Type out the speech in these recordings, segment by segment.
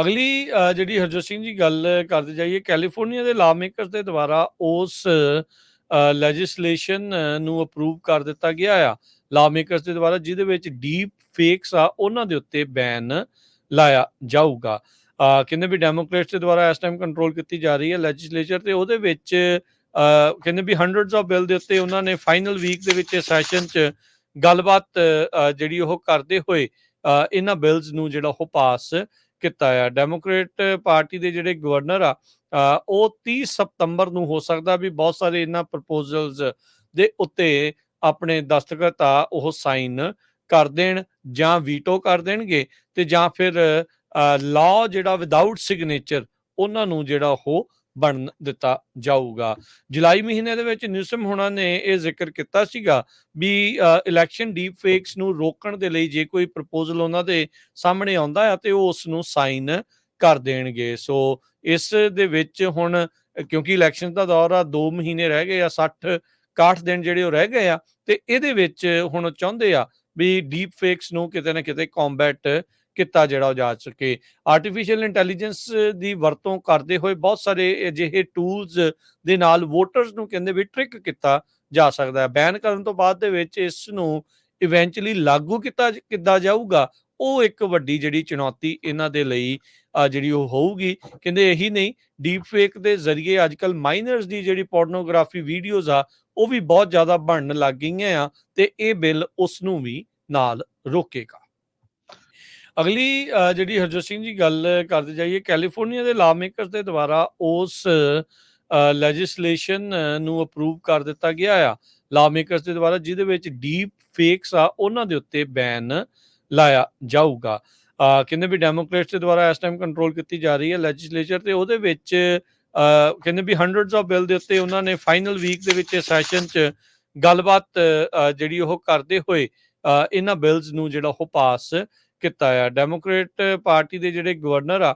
ਅਗਲੀ ਜਿਹੜੀ ਹਰਜੋਤ ਸਿੰਘ ਜੀ ਗੱਲ ਕਰਦੇ ਜਾਈਏ ਕੈਲੀਫੋਰਨੀਆ ਦੇ ਲਾ ਮੇਕਰਸ ਦੇ ਦੁਆਰਾ ਉਸ ਲੈਜਿਸਲੇਸ਼ਨ ਨੂੰ ਅਪਰੂਵ ਕਰ ਦਿੱਤਾ ਗਿਆ ਆ। ਲਾ ਮੇਕਰਸ ਦੇ ਦੁਆਰਾ ਜਿਹਦੇ ਵਿੱਚ ਡੀਪ ਫੇਕਸ ਆ ਉਹਨਾਂ ਦੇ ਉੱਤੇ ਬੈਨ ਲਾਇਆ ਜਾਊਗਾ। ਕਹਿੰਦੇ ਵੀ ਡੈਮੋਕ੍ਰੇਟਸ ਦੇ ਦੁਆਰਾ ਇਸ ਟਾਈਮ ਕੰਟਰੋਲ ਕੀਤੀ ਜਾ ਰਹੀ ਹੈ ਲੈਜਿਸਲੇਚਰ ਤੇ ਉਹਦੇ ਵਿੱਚ ਅ, ਕਹਿੰਦੇ ਵੀ ਹੰਡਰਡਸ ਆਫ ਬਿੱਲ ਦੇ ਉੱਤੇ ਉਹਨਾਂ ਨੇ ਫਾਈਨਲ ਵੀਕ ਦੇ ਵਿੱਚ ਸੈਸ਼ਨ 'ਚ ਗੱਲਬਾਤ ਜਿਹੜੀ ਉਹ ਕਰਦੇ ਹੋਏ ਅ, ਇਹਨਾਂ ਬਿਲਸ ਨੂੰ ਜਿਹੜਾ ਉਹ ਪਾਸ ਕੀਤਾ ਆ। ਡੈਮੋਕ੍ਰੇਟ ਪਾਰਟੀ ਦੇ ਜਿਹੜੇ ਗਵਰਨਰ ਆ ਉਹ 30 ਸਤੰਬਰ ਨੂੰ ਹੋ ਸਕਦਾ ਵੀ ਬਹੁਤ ਸਾਰੇ ਇਹਨਾਂ ਪ੍ਰਪੋਜ਼ਲਸ ਦੇ ਉੱਤੇ ਆਪਣੇ ਦਸਤਖਤ ਆ, ਉਹ ਸਾਈਨ ਕਰ ਦੇਣ ਜਾਂ ਵੀਟੋ ਕਰ ਦੇਣਗੇ ਤੇ ਜਾਂ ਫਿਰ ਲਾਅ ਜਿਹੜਾ ਵਿਦਆਊਟ ਸਿਗਨੇਚਰ ਉਹਨਾਂ ਨੂੰ ਜਿਹੜਾ ਉਹ ਬਣ ਦਿੱਤਾ ਜਾਊਗਾ। ਜੁਲਾਈ ਮਹੀਨੇ ਦੇ ਵਿੱਚ ਨਿਊਸਮ ਹੋਣਾ ਨੇ ਇਹ ਜ਼ਿਕਰ ਕੀਤਾ ਸੀਗਾ ਵੀ ਇਲੈਕਸ਼ਨ ਡੀਪ ਫੇਕਸ ਨੂੰ ਰੋਕਣ ਦੇ ਲਈ ਜੇ ਕੋਈ ਪ੍ਰਪੋਜ਼ਲ ਉਹਨਾਂ ਦੇ ਸਾਹਮਣੇ ਆਉਂਦਾ ਆ ਤੇ ਉਹ ਉਸ ਨੂੰ ਸਾਈਨ ਕਰ ਦੇਣਗੇ। ਸੋ ਇਸ ਦੇ ਵਿੱਚ ਹੁਣ, ਕਿਉਂਕਿ ਇਲੈਕਸ਼ਨ ਦਾ ਦੌਰ ਆ 2 ਮਹੀਨੇ ਰਹਿ ਗਏ ਆ 60 61 ਦਿਨ ਜਿਹੜੇ ਉਹ ਰਹਿ ਗਏ ਆ, ਤੇ ਇਹਦੇ ਵਿੱਚ ਹੁਣ ਚਾਹੁੰਦੇ ਆ ਵੀ ਡੀਪ ਫੇਕਸ ਨੂੰ ਕਿਤੇ ਨਾ ਕਿਤੇ ਕੰਬੈਟ ਕੀਤਾ ਜਿਹੜਾ ਉਹ ਜਾ ਸਕੇ। ਆਰਟੀਫੀਸ਼ੀਅਲ ਇੰਟੈਲੀਜੈਂਸ ਦੀ ਵਰਤੋਂ ਕਰਦੇ ਹੋਏ ਬਹੁਤ ਸਾਰੇ ਅਜਿਹੇ ਟੂਲਸ ਦੇ ਨਾਲ ਵੋਟਰਸ ਨੂੰ ਕਹਿੰਦੇ ਵੀ ਟ੍ਰਿਕ ਕੀਤਾ ਜਾ ਸਕਦਾ। ਹੈ ਬੈਨ ਕਰਨ ਤੋਂ ਬਾਅਦ ਦੇ ਵਿੱਚ ਇਸ ਨੂੰ ਇਵੈਂਚੁਅਲੀ ਲਾਗੂ ਕੀਤਾ ਕਿੱਦਾਂ ਜਾਊਗਾ। ਉਹ ਇੱਕ ਵੱਡੀ ਜਿਹੜੀ ਚੁਣੌਤੀ ਇਹਨਾਂ ਦੇ ਲਈ ਜਿਹੜੀ ਉਹ ਹੋਊਗੀ। ਕਹਿੰਦੇ ਇਹੀ ਨਹੀਂ ਡੀਪ ਫੇਕ ਦੇ ਜ਼ਰੀਏ ਅੱਜਕੱਲ ਮਾਈਨਰਸ ਦੀ ਜਿਹੜੀ ਪੋਰਨੋਗ੍ਰਾਫੀ ਵੀਡੀਓਜ਼ ਆ, ਉਹ ਵੀ ਬਹੁਤ ਜ਼ਿਆਦਾ ਬਣਨ ਲੱਗ ਗਈਆਂ ਆ ਤੇ ਇਹ ਬਿੱਲ ਉਸ ਨੂੰ ਵੀ ਨਾਲ ਰੋਕੇਗਾ। ਅਗਲੀ ਜਿਹੜੀ ਹਰਜੋਤ ਸਿੰਘ ਜੀ ਗੱਲ ਕਰਦੇ ਜਾਈਏ ਕੈਲੀਫੋਰਨੀਆ ਦੇ ਲਾ ਮੇਕਰਸ ਦੇ ਦੁਆਰਾ ਉਸ ਲੈਜਿਸਲੇਸ਼ਨ ਨੂੰ ਅਪਰੂਵ ਕਰ ਦਿੱਤਾ ਗਿਆ ਆ। ਲਾ ਮੇਕਰਸ ਦੇ ਦੁਆਰਾ ਜਿਹਦੇ ਵਿੱਚ ਡੀਪ ਫੇਕਸ ਆ ਉਹਨਾਂ ਦੇ ਉੱਤੇ ਬੈਨ ਲਾਇਆ ਜਾਊਗਾ। ਕਹਿੰਦੇ ਵੀ ਡੈਮੋਕ੍ਰੇਟਸ ਦੇ ਦੁਆਰਾ ਇਸ ਟਾਈਮ ਕੰਟਰੋਲ ਕੀਤੀ ਜਾ ਰਹੀ ਹੈ ਲੈਜਿਸਲੇਚਰ ਤੇ ਉਹਦੇ ਵਿੱਚ ਅ, ਕਹਿੰਦੇ ਵੀ ਹੰਡਰਡਸ ਆਫ ਬਿੱਲ ਦੇ ਉੱਤੇ ਉਹਨਾਂ ਨੇ ਫਾਈਨਲ ਵੀਕ ਦੇ ਵਿੱਚ ਸੈਸ਼ਨ 'ਚ ਗੱਲਬਾਤ ਜਿਹੜੀ ਉਹ ਕਰਦੇ ਹੋਏ ਅ, ਇਹਨਾਂ ਬਿਲਸ ਨੂੰ ਜਿਹੜਾ ਉਹ ਪਾਸ ਕੀਤਾ ਆ। ਡੈਮੋਕ੍ਰੇਟ ਪਾਰਟੀ ਦੇ ਜਿਹੜੇ ਗਵਰਨਰ ਆ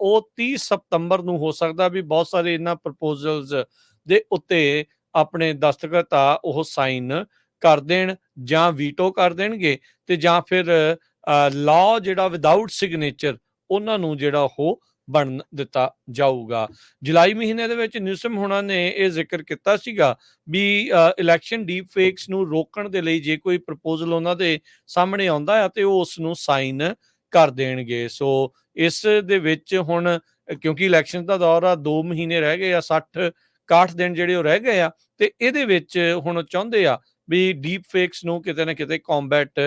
ਉਹ 30 ਸਤੰਬਰ ਨੂੰ ਹੋ ਸਕਦਾ ਵੀ ਬਹੁਤ ਸਾਰੇ ਇਹਨਾਂ ਪ੍ਰਪੋਜ਼ਲਸ ਦੇ ਉੱਤੇ ਆਪਣੇ ਦਸਤਖਤ ਆ, ਉਹ ਸਾਈਨ ਕਰ ਦੇਣ ਜਾਂ ਵੀਟੋ ਕਰ ਦੇਣਗੇ ਤੇ ਜਾਂ ਫਿਰ ਲਾਅ ਜਿਹੜਾ ਵਿਦਆਊਟ ਸਿਗਨੇਚਰ ਉਹਨਾਂ ਨੂੰ ਜਿਹੜਾ ਉਹ ਬਣ ਦਿੱਤਾ ਜਾਊਗਾ। ਜੁਲਾਈ ਮਹੀਨੇ ਦੇ ਵਿੱਚ ਨਿਊਸਮ ਹੋਣਾ ਨੇ ਇਹ ਜ਼ਿਕਰ ਕੀਤਾ ਸੀਗਾ ਵੀ ਇਲੈਕਸ਼ਨ ਡੀਪ ਫੇਕਸ ਨੂੰ ਰੋਕਣ ਦੇ ਲਈ ਜੇ ਕੋਈ ਪ੍ਰਪੋਜ਼ਲ ਉਹਨਾਂ ਦੇ ਸਾਹਮਣੇ ਆਉਂਦਾ ਆ ਤੇ ਉਹ ਉਸ ਨੂੰ ਸਾਈਨ ਕਰ ਦੇਣਗੇ। ਸੋ ਇਸ ਦੇ ਵਿੱਚ ਹੁਣ, ਕਿਉਂਕਿ ਇਲੈਕਸ਼ਨ ਦਾ ਦੌਰ ਆ 2 ਮਹੀਨੇ ਰਹਿ ਗਏ ਆ 60 61 ਦਿਨ ਜਿਹੜੇ ਉਹ ਰਹਿ ਗਏ ਆ, ਤੇ ਇਹਦੇ ਵਿੱਚ ਹੁਣ ਚਾਹੁੰਦੇ ਆ ਵੀ ਡੀਪ ਫੇਕਸ ਨੂੰ ਕਿਤੇ ਨਾ ਕਿਤੇ ਕੰਬੈਟ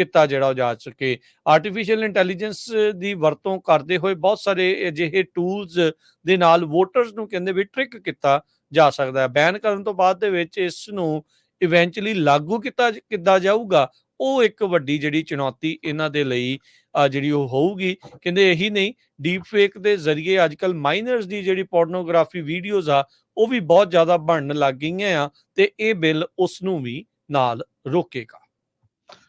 ਕੀਤਾ ਜਿਹੜਾ ਉਹ ਜਾ ਸਕੇ। ਆਰਟੀਫੀਸ਼ੀਅਲ ਇੰਟੈਲੀਜੈਂਸ ਦੀ ਵਰਤੋਂ ਕਰਦੇ ਹੋਏ ਬਹੁਤ ਸਾਰੇ ਅਜਿਹੇ ਟੂਲਸ ਦੇ ਨਾਲ ਵੋਟਰਸ ਨੂੰ ਕਹਿੰਦੇ ਵੀ ਟ੍ਰਿਕ ਕੀਤਾ ਜਾ ਸਕਦਾ। ਹੈ ਬੈਨ ਕਰਨ ਤੋਂ ਬਾਅਦ ਦੇ ਵਿੱਚ ਇਸ ਨੂੰ ਇਵੈਂਚੁਅਲੀ ਲਾਗੂ ਕੀਤਾ ਕਿੱਦਾਂ ਜਾਊਗਾ। ਉਹ ਇੱਕ ਵੱਡੀ ਜਿਹੜੀ ਚੁਣੌਤੀ ਇਹਨਾਂ ਦੇ ਲਈ ਜਿਹੜੀ ਉਹ ਹੋਊਗੀ। ਕਹਿੰਦੇ ਇਹੀ ਨਹੀਂ ਡੀਪ ਫੇਕ ਦੇ ਜ਼ਰੀਏ ਅੱਜਕੱਲ ਮਾਈਨਰਸ ਦੀ ਜਿਹੜੀ ਪੋਰਨੋਗ੍ਰਾਫੀ ਵੀਡੀਓਜ਼ ਆ, ਉਹ ਵੀ ਬਹੁਤ ਜ਼ਿਆਦਾ ਬਣਨ ਲੱਗ ਗਈਆਂ ਆ ਤੇ ਇਹ ਬਿੱਲ ਉਸ ਨੂੰ ਵੀ ਨਾਲ ਰੋਕੇਗਾ।